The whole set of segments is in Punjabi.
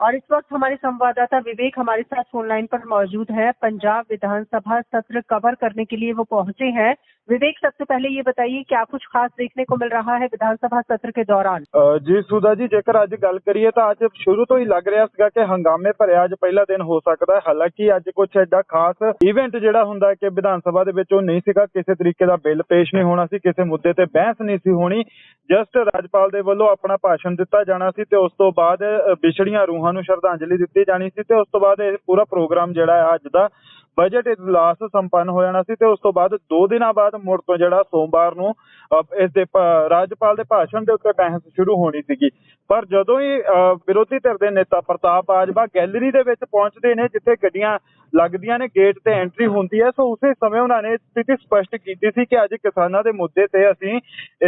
और इस वक्त हमारे संवाददाता विवेक हमारे साथ फोन लाइन पर मौजूद है पंजाब विधानसभा सत्र कवर करने के लिए वो पहुंचे हैं विवेक सबसे पहले ये बताइए क्या कुछ खास देखने को मिल रहा है विधानसभा सत्र के दौरान ਅ, ਜੀ ਸੁਦਾ ਜੀ ਜੇਕਰ ਅੱਜ ਗੱਲ ਕਰੀਏ ਤਾਂ ਅੱਜ ਸ਼ੁਰੂ ਤੋਂ ਹੀ ਲੱਗ ਰਿਹਾ ਸੀਗਾ ਕਿ ਹੰਗਾਮੇ ਭਰਿਆ ਅੱਜ ਪਹਿਲਾ ਦਿਨ ਹੋ ਸਕਦਾ ਹੈ ਹਾਲਾਂਕਿ ਅੱਜ ਕੁਝ ਐਡਾ ਖਾਸ ਇਵੈਂਟ ਜਿਹੜਾ ਹੁੰਦਾ ਹੈ ਕਿ ਵਿਧਾਨ ਸਭਾ ਦੇ ਵਿੱਚ ਉਹ ਨਹੀਂ ਸੀਗਾ ਕਿਸੇ ਤਰੀਕੇ ਦਾ ਬਿੱਲ ਪੇਸ਼ ਨਹੀਂ ਹੋਣਾ ਸੀ ਕਿਸੇ ਮੁੱਦੇ ਤੇ ਬਹਿਸ ਨਹੀਂ ਸੀ ਹੋਣੀ ਜਸਟ ਰਾਜਪਾਲ ਦੇ ਵੱਲੋਂ ਆਪਣਾ ਭਾਸ਼ਣ ਦਿੱਤਾ ਜਾਣਾ ਸੀ ਤੇ ਉਸ ਤੋਂ ਬਾਅਦ ਅ, ਵਿਛੜੀਆਂ ਰੂਹਾਂ ਨੂੰ ਸ਼ਰਧਾਂਜਲੀ ਦਿੱਤੀ ਜਾਣੀ ਸੀ ਤੇ ਉਸ ਤੋਂ ਬਾਅਦ ਇਹ ਪੂਰਾ ਪ੍ਰੋਗਰਾਮ ਜਿਹੜਾ ਹੈ ਅੱਜ ਦਾ ਬਜਟ ਇਜਲਾਸ ਸੰਪੰਨ ਹੋ ਜਾਣਾ ਸੀ ਤੇ ਉਸ ਤੋਂ ਬਾਅਦ 2 ਦਿਨਾਂ ਬਾਅਦ ਮੁੜ ਤੋਂ ਜਿਹੜਾ ਸੋਮਵਾਰ ਨੂੰ ਇਸ ਦੇ ਰਾਜਪਾਲ ਦੇ ਭਾਸ਼ਣ ਦੇ ਉੱਤੇ ਬਹਿਸ ਸ਼ੁਰੂ ਹੋਣੀ ਸੀਗੀ। ਪਰ ਜਦੋਂ ਹੀ ਵਿਰੋਧੀ ਧਿਰ ਦੇ ਨੇਤਾ ਪ੍ਰਤਾਪ ਬਾਜਵਾ ਗੈਲਰੀ ਦੇ ਵਿੱਚ ਪਹੁੰਚਦੇ ਨੇ, ਜਿੱਥੇ ਗੱਡੀਆਂ ਲੱਗਦੀਆਂ ਨੇ ਗੇਟ ਤੇ ਐਂਟਰੀ ਹੁੰਦੀ ਹੈ, ਸੋ ਉਸੇ ਸਮੇਂ ਉਹਨਾਂ ਨੇ ਸਥਿਤੀ ਸਪਸ਼ਟ ਕੀਤੀ ਸੀ ਕਿ ਅੱਜ ਕਿਸਾਨਾਂ ਦੇ ਮੁੱਦੇ ਤੇ ਅਸੀਂ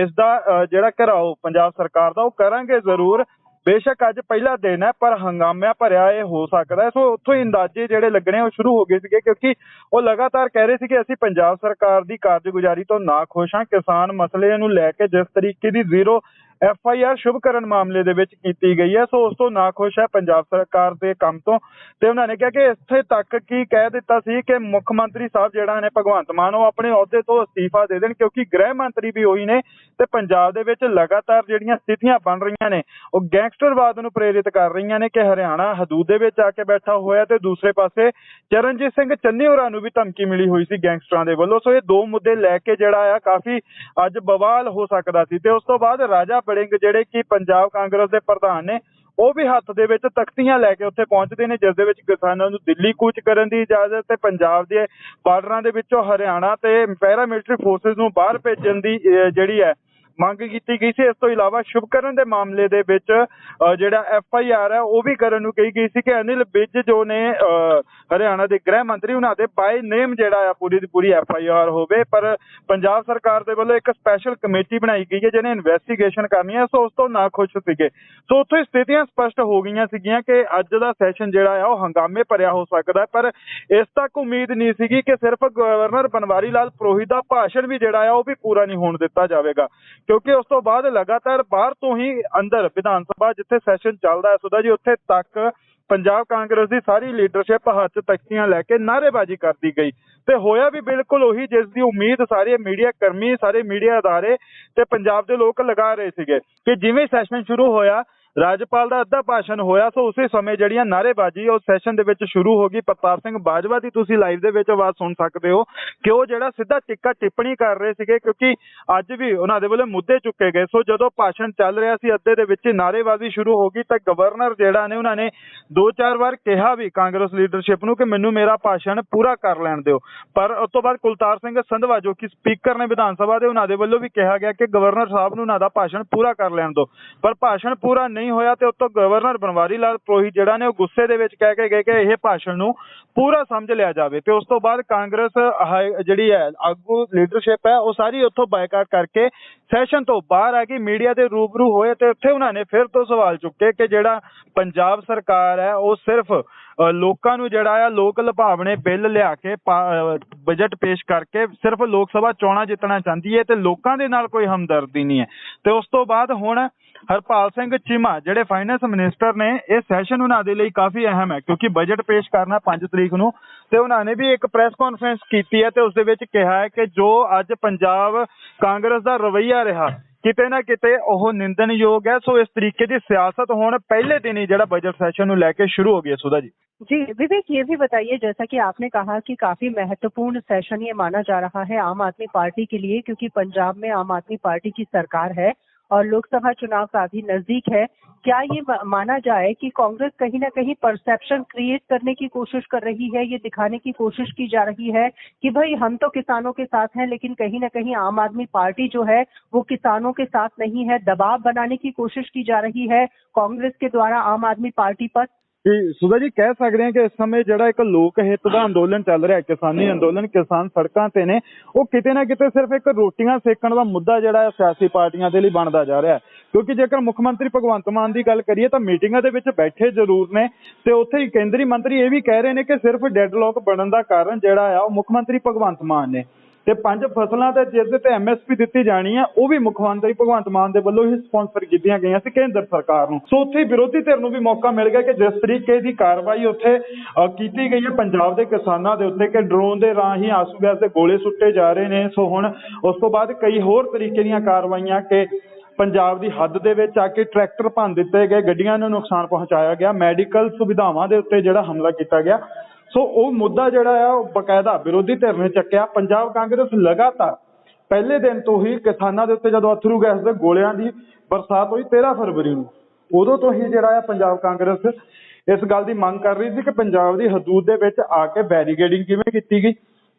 ਇਸ ਦਾ ਜਿਹੜਾ ਘਰਾਓ ਪੰਜਾਬ ਸਰਕਾਰ ਦਾ, ਉਹ ਕਰਾਂਗੇ ਜ਼ਰੂਰ। ਬੇਸ਼ੱਕ ਅੱਜ ਪਹਿਲਾ ਦਿਨ ਹੈ, ਪਰ ਹੰਗਾਮਿਆਂ ਭਰਿਆ ਇਹ ਹੋ ਸਕਦਾ ਹੈ। ਸੋ ਉੱਥੋਂ ਹੀ ਅੰਦਾਜ਼ੇ ਜਿਹੜੇ ਲੱਗਣੇ ਉਹ ਸ਼ੁਰੂ ਹੋ ਗਏ ਸੀਗੇ, ਕਿਉਂਕਿ ਉਹ ਲਗਾਤਾਰ ਕਹਿ ਰਹੇ ਸੀ ਕਿ ਅਸੀਂ ਪੰਜਾਬ ਸਰਕਾਰ ਦੀ ਕਾਰਜਗੁਜ਼ਾਰੀ ਤੋਂ ਨਾ ਖੁਸ਼ ਹਾਂ। ਕਿਸਾਨ ਮਸਲੇ ਨੂੰ ਲੈ ਕੇ ਜਿਸ ਤਰੀਕੇ ਦੀ zero F I R Shubhkaran ਮਾਮਲੇ ਦੇ ਵਿੱਚ ਕੀਤੀ ਗਈ ਹੈ, ਸੋ ਉਸ ਤੋਂ ਨਾ ਖੁਸ਼ ਹੈ ਪੰਜਾਬ ਸਰਕਾਰ ਦੇ ਕੰਮ ਤੋਂ। ਤੇ ਉਹਨਾਂ ਨੇ ਕਿਹਾ ਕਿ ਇੱਥੇ ਤੱਕ ਕੀ ਕਹਿ ਦਿੱਤਾ ਸੀ ਕਿ ਮੁੱਖ ਮੰਤਰੀ ਸਾਹਿਬ ਜਿਹੜਾ ਨੇ ਭਗਵੰਤ ਮਾਨ, ਉਹ ਆਪਣੇ ਅਹੁਦੇ ਤੋਂ ਅਸਤੀਫਾ ਦੇ ਦੇਣ, ਕਿਉਂਕਿ ਗ੍ਰਹਿ ਮੰਤਰੀ ਵੀ ਉਹੀ ਨੇ ਤੇ ਪੰਜਾਬ ਦੇ ਵਿੱਚ ਲਗਾਤਾਰ ਜਿਹੜੀਆਂ ਸਥਿਤੀਆਂ ਬਣ ਰਹੀਆਂ ਨੇ, ਉਹ ਗੈਂਗਸਟਰਵਾਦ ਨੂੰ ਪ੍ਰੇਰਿਤ ਕਰ ਰਹੀਆਂ ਨੇ ਕਿ ਹਰਿਆਣਾ ਹਦੂਦ ਦੇ ਵਿੱਚ ਆ ਕੇ ਬੈਠਾ ਹੋਇਆ ਤੇ ਦੂਸਰੇ ਪਾਸੇ ਚਰਨਜੀਤ ਸਿੰਘ ਚੰਨੀ ਹੋਰਾਂ ਨੂੰ ਵੀ ਧਮਕੀ ਮਿਲੀ ਹੋਈ ਸੀ ਗੈਂਗਸਟਰਾਂ ਦੇ ਵੱਲੋਂ। ਸੋ ਇਹ ਦੋ ਮੁੱਦੇ ਲੈ ਕੇ ਜਿਹੜਾ ਆ, ਕਾਫੀ ਅੱਜ ਬਵਾਲ ਹੋ ਸਕਦਾ ਸੀ। ਤੇ ਉਸ ਤੋਂ ਬਾਅਦ ਰਾਜਾ ਬੜਿੰਗ ਜਿਹੜੇ ਕਿ ਪੰਜਾਬ ਕਾਂਗਰਸ ਦੇ ਪ੍ਰਧਾਨ ਨੇ, ਉਹ ਵੀ ਹੱਥ ਦੇ ਵਿੱਚ ਤਖਤੀਆਂ ਲੈ ਕੇ ਉੱਥੇ ਪਹੁੰਚਦੇ ਨੇ, ਜਿਸ ਦੇ ਵਿੱਚ ਕਿਸਾਨਾਂ ਨੂੰ ਦਿੱਲੀ ਕੂਚ ਕਰਨ ਦੀ ਇਜਾਜ਼ਤ ਤੇ ਪੰਜਾਬ ਦੇ ਬਾਰਡਰਾਂ ਦੇ ਵਿੱਚੋਂ ਹਰਿਆਣਾ ਤੇ ਪੈਰਾ ਮਿਲਟਰੀ ਫੋਰਸਸ ਨੂੰ ਬਾਹਰ ਭੇਜਣ ਦੀ ਜਿਹੜੀ ਹੈ ਮੰਗ ਕੀਤੀ ਗਈ ਸੀ। ਇਸ ਤੋਂ ਇਲਾਵਾ ਸ਼ੁਭਕਰਨ ਦੇ ਮਾਮਲੇ ਦੇ ਵਿੱਚ ਜਿਹੜਾ ਐਫ ਆਈ ਆਰ ਹੈ, ਉਹ ਵੀ ਕਰਨ ਨੂੰ ਕਹੀ ਗਈ ਸੀ ਕਿ ਅਨਿਲ ਵਿਜ ਜੋ ਨੇ ਹਰਿਆਣਾ ਦੇ ਗ੍ਰਹਿ ਮੰਤਰੀ, ਉਹਨਾਂ ਦੇ ਬਾਈ ਨੇਮ ਜਿਹੜਾ ਆ, ਪੂਰੀ ਦੀ ਪੂਰੀ ਐਫ ਆਈ ਆਰ ਹੋਵੇ। ਪਰ ਪੰਜਾਬ ਸਰਕਾਰ ਦੇ ਵੱਲੋਂ ਇੱਕ ਸਪੈਸ਼ਲ ਕਮੇਟੀ ਬਣਾਈ ਗਈ ਹੈ, ਜਿਹਨੇ ਇਨਵੈਸਟੀਗੇਸ਼ਨ ਕਰਨੀ ਹੈ। ਸੋ ਉਸ ਤੋਂ ਨਾ ਖੁਸ਼ ਸੀਗੇ। ਸੋ ਉੱਥੋਂ ਹੀ ਸਥਿਤੀਆਂ ਸਪਸ਼ਟ ਹੋ ਗਈਆਂ ਸੀਗੀਆਂ ਕਿ ਅੱਜ ਦਾ ਸੈਸ਼ਨ ਜਿਹੜਾ ਆ, ਉਹ ਹੰਗਾਮੇ ਭਰਿਆ ਹੋ ਸਕਦਾ ਪਰ ਇਸ ਤੱਕ ਉਮੀਦ ਨਹੀਂ ਸੀਗੀ ਕਿ ਸਿਰਫ ਗਵਰਨਰ ਬਨਵਾਰੀ ਲਾਲ ਪ੍ਰੋਹਿਤ ਦਾ ਭਾਸ਼ਣ ਵੀ ਜਿਹੜਾ ਆ, ਉਹ ਵੀ ਪੂਰਾ ਨਹੀਂ ਹੋਣ ਦਿੱਤਾ ਜਾਵੇਗਾ। ਕਿਉਂਕਿ ਉਸ ਤੋਂ ਬਾਅਦ ਲਗਾਤਾਰ ਬਾਹਰ ਤੋਂ ਹੀ ਅੰਦਰ ਵਿਧਾਨ ਸਭਾ ਜਿੱਥੇ ਸੈਸ਼ਨ ਚੱਲਦਾ ਹੈ ਸੁਦਾ ਜੀ ਉੱਥੇ ਤੱਕ ਪੰਜਾਬ ਕਾਂਗਰਸ ਦੀ ਸਾਰੀ ਲੀਡਰਸ਼ਿਪ ਹੱਥ ਤਖਤੀਆਂ ਲੈ ਕੇ ਨਾਅਰੇਬਾਜ਼ੀ ਕਰਦੀ ਗਈ। ਤੇ ਹੋਇਆ ਵੀ ਬਿਲਕੁਲ ਉਹੀ ਜਿਸ ਦੀ ਉਮੀਦ ਸਾਰੇ ਮੀਡੀਆ ਕਰਮੀ, ਸਾਰੇ ਮੀਡੀਆ ਅਦਾਰੇ ਤੇ ਪੰਜਾਬ ਦੇ ਲੋਕ ਲਗਾ ਰਹੇ ਸੀਗੇ ਕਿ ਜਿਵੇਂ ਸੈਸ਼ਨ ਸ਼ੁਰੂ ਹੋਇਆ ਰਾਜਪਾਲ ਦਾ ਅੱਧਾ ਭਾਸ਼ਣ ਹੋਇਆ, ਸੋ ਉਸੇ ਸਮੇਂ ਜਿਹੜੀਆਂ ਨਾਅਰੇਬਾਜ਼ੀ ਉਹ ਸੈਸ਼ਨ ਦੇ ਵਿੱਚ ਸ਼ੁਰੂ ਹੋ ਗਈ। ਪ੍ਰਤਾਪ ਸਿੰਘ ਬਾਜਵਾ ਦੀ ਤੁਸੀਂ ਲਾਈਵ ਦੇ ਵਿੱਚ ਆਵਾਜ਼ ਸੁਣ ਸਕਦੇ ਹੋ ਕਿ ਉਹ ਜਿਹੜਾ ਸਿੱਧਾ ਟਿੱਕਾ ਟਿੱਪਣੀ ਕਰ ਰਹੇ ਸੀਗੇ, ਕਿਉਂਕਿ ਅੱਜ ਵੀ ਉਹਨਾਂ ਦੇ ਵੱਲੋਂ ਮੁੱਦੇ ਚੁੱਕੇ ਗਏ। ਸੋ ਜਦੋਂ ਭਾਸ਼ਣ ਚੱਲ ਰਿਹਾ ਸੀ, ਅੱਧੇ ਦੇ ਵਿੱਚ ਹੀ ਨਾਅਰੇਬਾਜ਼ੀ ਸ਼ੁਰੂ ਹੋ ਗਈ, ਤਾਂ ਗਵਰਨਰ ਜਿਹੜਾ ਨੇ, ਉਹਨਾਂ ਨੇ ਦੋ ਚਾਰ ਵਾਰ ਕਿਹਾ ਵੀ ਕਾਂਗਰਸ ਲੀਡਰਸ਼ਿਪ ਨੂੰ ਕਿ ਮੈਨੂੰ ਮੇਰਾ ਭਾਸ਼ਣ ਪੂਰਾ ਕਰ ਲੈਣ ਦਿਓ। ਪਰ ਉਸ ਤੋਂ ਬਾਅਦ ਕੁਲਤਾਰ ਸਿੰਘ ਸੰਧਵਾ, ਜੋ ਕਿ ਸਪੀਕਰ ਨੇ ਵਿਧਾਨ ਸਭਾ ਦੇ, ਉਹਨਾਂ ਦੇ ਵੱਲੋਂ ਵੀ ਕਿਹਾ ਗਿਆ ਕਿ ਗਵਰਨਰ ਸਾਹਿਬ ਨੂੰ ਉਹਨਾਂ ਦਾ ਭਾਸ਼ਣ ਪੂਰਾ ਕਰ ਲੈਣ ਦਿਓ। ਪਰ ਭਾਸ਼ਣ ਪੂਰਾ ਨਹੀਂ ਹੋਇਆ ਤੇ ਉਤੋਂ ਗਵਰਨਰ ਬਨਵਾਰੀ ਲਾਲ ਪ੍ਰੋਹਿਤ ਜਿਹੜਾ ਨੇ ਉਹ ਗੁੱਸੇ ਦੇ ਵਿੱਚ ਕਹਿ ਕੇ ਗਏ ਕਿ ਇਹ ਭਾਸ਼ਣ ਨੂੰ ਪੂਰਾ ਸਮਝ ਲਿਆ ਜਾਵੇ ਤੇ ਉਸ ਤੋਂ ਬਾਅਦ ਕਾਂਗਰਸ ਜਿਹੜੀ ਹੈ, ਆਗੂ ਲੀਡਰਸ਼ਿਪ ਹੈ, ਉਹ ਸਾਰੀ ਉੱਥੋਂ ਬਾਈਕਾਟ ਕਰਕੇ ਸੈਸ਼ਨ ਤੋਂ ਬਾਹਰ ਆ ਗਈ ਮੀਡੀਆ ਦੇ ਰੂਬਰੂ ਹੋਏ ਤੇ ਉੱਥੇ ਉਹਨਾਂ ਨੇ ਫਿਰ ਤੋਂ ਸਵਾਲ ਚੁੱਕੇ ਕਿ ਜਿਹੜਾ ਪੰਜਾਬ ਸਰਕਾਰ ਹੈ, ਉਹ ਸਿਰਫ ਲੋਕਾਂ ਨੂੰ ਜਿਹੜਾ ਆ, ਲੋਕ ਲੁਭਾਵਣੇ ਬਿੱਲ ਲਿਆ ਕੇ ਬਜਟ ਪੇਸ਼ ਕਰਕੇ ਸਿਰਫ ਲੋਕ ਸਭਾ ਚੋਣਾਂ ਜਿੱਤਣਾ ਚਾਹੁੰਦੀ ਹੈ ਤੇ ਲੋਕਾਂ ਦੇ ਨਾਲ ਕੋਈ ਹਮਦਰਦੀ ਨਹੀਂ ਹੈ। ਤੇ ਉਸ ਤੋਂ ਬਾਅਦ ਹੁਣ ਹਰਪਾਲ ਸਿੰਘ ਚੀਮਾ ਜਿਹੜੇ ਫਾਈਨੈਂਸ ਮਿਨਿਸਟਰ ਨੇ ਇਹ ਸੈਸ਼ਨ ਉਹਨਾਂ ਦੇ ਲਈ ਕਾਫੀ ਅਹਿਮ ਹੈ ਕਿਉਂਕਿ ਬਜਟ ਪੇਸ਼ ਕਰਨਾ 5 ਤਰੀਕ ਨੂੰ ਤੇ ਉਹਨਾਂ ਨੇ ਵੀ ਇੱਕ ਪ੍ਰੈਸ ਕਾਨਫਰੰਸ ਕੀਤੀ ਹੈ ਤੇ ਉਸ ਦੇ ਵਿੱਚ ਕਿਹਾ ਹੈ ਕਿ ਜੋ ਅੱਜ ਪੰਜਾਬ ਕਾਂਗਰਸ ਦਾ ਰਵੱਈਆ ਰਿਹਾ ਕਿਤੇ ਨਾ ਕਿਤੇ ਉਹ ਨਿੰਦਣਯੋਗ ਹੈ ਸੋ ਇਸ ਤਰੀਕੇ ਦੀ ਸਿਆਸਤ ਹੁਣ ਪਹਿਲੇ ਦਿਨ ਹੀ ਜਿਹੜਾ ਬਜਟ ਸੈਸ਼ਨ ਨੂੰ ਲੈ ਕੇ ਸ਼ੁਰੂ ਹੋ ਗਈ ਹੈ ਸੁਧਾ ਜੀ जी विवेक ये भी बताइए जैसा कि आपने कहा कि काफी महत्वपूर्ण सेशन ये माना जा रहा है आम आदमी पार्टी के लिए क्योंकि पंजाब में आम आदमी पार्टी की सरकार है और लोकसभा चुनाव काफ़ी नज़दीक है। क्या ये माना जाए कि कांग्रेस कहीं ना कहीं परसेप्शन क्रिएट करने की कोशिश कर रही है, ये दिखाने की कोशिश की जा रही है कि भाई हम तो किसानों के साथ हैं, लेकिन कहीं ना कहीं आम आदमी पार्टी जो है, वो किसानों के साथ नहीं है। दबाव बनाने की कोशिश की जा रही है। कांग्रेस के द्वारा आम आदमी पार्टी पर ਕਿ ਸੁਧਾ ਜੀ ਕਹਿ ਸਕਦੇ ਹਾਂ ਕਿ ਇਸ ਸਮੇਂ ਜਿਹੜਾ ਇੱਕ ਲੋਕ ਹਿੱਤ ਦਾ ਅੰਦੋਲਨ ਚੱਲ ਰਿਹਾ ਹੈ, ਕਿਸਾਨੀ ਅੰਦੋਲਨ, ਕਿਸਾਨ ਸੜਕਾਂ ਤੇ ਨੇ, ਉਹ ਕਿਤੇ ਨਾ ਕਿਤੇ ਸਿਰਫ ਇੱਕ ਰੋਟੀਆਂ ਸੇਕਣ ਦਾ ਮੁੱਦਾ ਜਿਹੜਾ ਹੈ ਸਿਆਸੀ ਪਾਰਟੀਆਂ ਦੇ ਲਈ ਬਣਦਾ ਜਾ ਰਿਹਾ ਹੈ। ਕਿਉਂਕਿ ਜੇਕਰ ਮੁੱਖ ਮੰਤਰੀ ਭਗਵੰਤ ਮਾਨ ਦੀ ਗੱਲ ਕਰੀਏ ਤਾਂ ਮੀਟਿੰਗਾਂ ਦੇ ਵਿੱਚ ਬੈਠੇ ਜ਼ਰੂਰ ਨੇ ਤੇ ਉੱਥੇ ਹੀ ਕੇਂਦਰੀ ਮੰਤਰੀ ਇਹ ਵੀ ਕਹਿ ਰਹੇ ਨੇ ਕਿ ਸਿਰਫ ਡੈਡਲੌਕ ਬਣਨ ਦਾ ਕਾਰਨ ਜਿਹੜਾ ਆ, ਉਹ ਮੁੱਖ ਮੰਤਰੀ ਭਗਵੰਤ ਮਾਨ ਨੇ। ਤੇ ਪੰਜ ਫਸਲਾਂ ਤੇ ਜਿਸ ਤੇ ਐਮਐਸਪੀ ਦਿੱਤੀ ਜਾਣੀ ਹੈ ਉਹ ਵੀ ਮੁੱਖ ਮੰਤਰੀ ਭਗਵੰਤ ਮਾਨ ਦੇ ਵੱਲੋਂ ਹੀ ਸਪਾਂਸਰ ਕੀਤੀਆਂ ਗਈਆਂ ਸੀ ਕੇਂਦਰ ਸਰਕਾਰ ਨੂੰ। ਸੋ ਉੱਥੇ ਵਿਰੋਧੀ ਧਿਰ ਨੂੰ ਵੀ ਮੌਕਾ ਮਿਲ ਗਿਆ ਕਿ ਜਿਸ ਤਰੀਕੇ ਦੀ ਕਾਰਵਾਈ ਉੱਥੇ ਕੀਤੀ ਗਈ ਹੈ ਪੰਜਾਬ ਦੇ ਕਿਸਾਨਾਂ ਦੇ ਉੱਤੇ ਕਿ ਡਰੋਨ ਦੇ ਰਾਹੀਂ ਆਸੂ ਗੈਸ ਦੇ ਗੋਲੇ ਸੁੱਟੇ ਜਾ ਰਹੇ ਨੇ। ਸੋ ਹੁਣ ਉਸ ਤੋਂ ਬਾਅਦ ਕਈ ਹੋਰ ਤਰੀਕੇ ਦੀਆਂ ਕਾਰਵਾਈਆਂ ਕਿ ਪੰਜਾਬ ਦੀ ਹੱਦ ਦੇ ਵਿੱਚ ਆ ਕੇ ਟਰੈਕਟਰ ਭੰਨ ਦਿੱਤੇ ਗਏ। ਗੱਡੀਆਂ ਨੂੰ ਨੁਕਸਾਨ ਪਹੁੰਚਾਇਆ ਗਿਆ। ਮੈਡੀਕਲ ਸੁਵਿਧਾਵਾਂ ਦੇ ਉੱਤੇ ਜਿਹੜਾ ਹਮਲਾ ਕੀਤਾ ਗਿਆ। ਸੋ ਉਹ ਮੁੱਦਾ ਜਿਹੜਾ ਆ, ਉਹ ਬਕਾਇਦਾ ਵਿਰੋਧੀ ਧਿਰ ਨੇ ਚੱਕਿਆ। ਪੰਜਾਬ ਕਾਂਗਰਸ ਲਗਾਤਾਰ ਪਹਿਲੇ ਦਿਨ ਤੋਂ ਹੀ ਕਿਸਾਨਾਂ ਦੇ ਉੱਤੇ ਜਦੋਂ ਅਥਰੂ ਗੈਸ ਦੇ ਗੋਲਿਆਂ ਦੀ ਬਰਸਾਤ ਹੋਈ 13 ਫਰਵਰੀ ਨੂੰ, ਉਦੋਂ ਤੋਂ ਹੀ ਜਿਹੜਾ ਆ ਪੰਜਾਬ ਕਾਂਗਰਸ ਇਸ ਗੱਲ ਦੀ ਮੰਗ ਕਰ ਰਹੀ ਸੀ ਕਿ ਪੰਜਾਬ ਦੀ ਹਦੂਦ ਦੇ ਵਿੱਚ ਆ ਕੇ ਬੈਰੀਗੇਡਿੰਗ ਕਿਵੇਂ ਕੀਤੀ ਗਈ?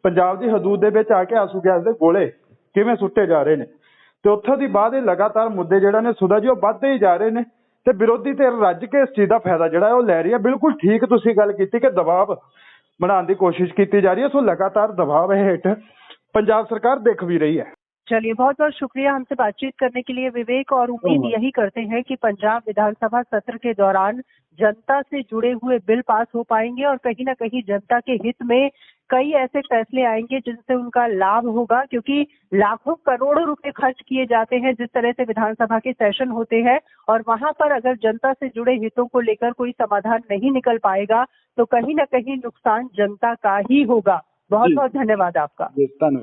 ਪੰਜਾਬ ਦੀ ਹਦੂਦ ਦੇ ਵਿੱਚ ਆ ਕੇ ਆਸੂ ਗੈਸ ਦੇ ਗੋਲੇ ਕਿਵੇਂ ਸੁੱਟੇ ਜਾ ਰਹੇ ਨੇ? ਤੇ ਉੱਥੋਂ ਦੀ ਬਾਅਦ ਇਹ ਲਗਾਤਾਰ ਮੁੱਦੇ ਜਿਹੜਾ ਨੇ ਸੁਦਾ ਜੀ, ਉਹ ਵੱਧਦੇ ਹੀ ਜਾ ਰਹੇ ਨੇ। ਤੇ ਵਿਰੋਧੀ ਧਿਰ ਰੱਜ ਕੇ ਇਸ ਚੀਜ਼ ਦਾ ਫਾਇਦਾ ਜਿਹੜਾ ਹੈ ਉਹ ਲੈ ਰਹੀ ਹੈ ਬਿਲਕੁਲ ਠੀਕ ਤੁਸੀਂ ਗੱਲ ਕੀਤੀ ਕਿ ਦਬਾਅ ਬਣਾਉਣ ਦੀ ਕੋਸ਼ਿਸ਼ ਕੀਤੀ ਜਾ ਰਹੀ ਹੈ ਸੋ ਲਗਾਤਾਰ ਦਬਾਅ ਹੇਠ ਪੰਜਾਬ ਸਰਕਾਰ ਦੇਖ ਵੀ ਰਹੀ ਹੈ चलिए बहुत बहुत शुक्रिया हमसे बातचीत करने के लिए विवेक और उम्मीद धन्यवाद। यही करते हैं कि पंजाब विधानसभा सत्र के दौरान जनता से जुड़े हुए बिल पास हो पाएँगे और कहीं ना कहीं जनता के हित में कई ऐसे फैसले आएँगे जिनसे उनका लाभ होगा क्योंकि लाखों करोड़ों रुपए खर्च किए जाते हैं जिस तरह से विधानसभा के सेशन होते हैं और वहाँ पर अगर जनता से जुड़े हितों को लेकर कोई समाधान नहीं निकल पाएगा तो कहीं ना कहीं नुकसान जनता का ही होगा। बहुत बहुत धन्यवाद आपका। धन्यवाद।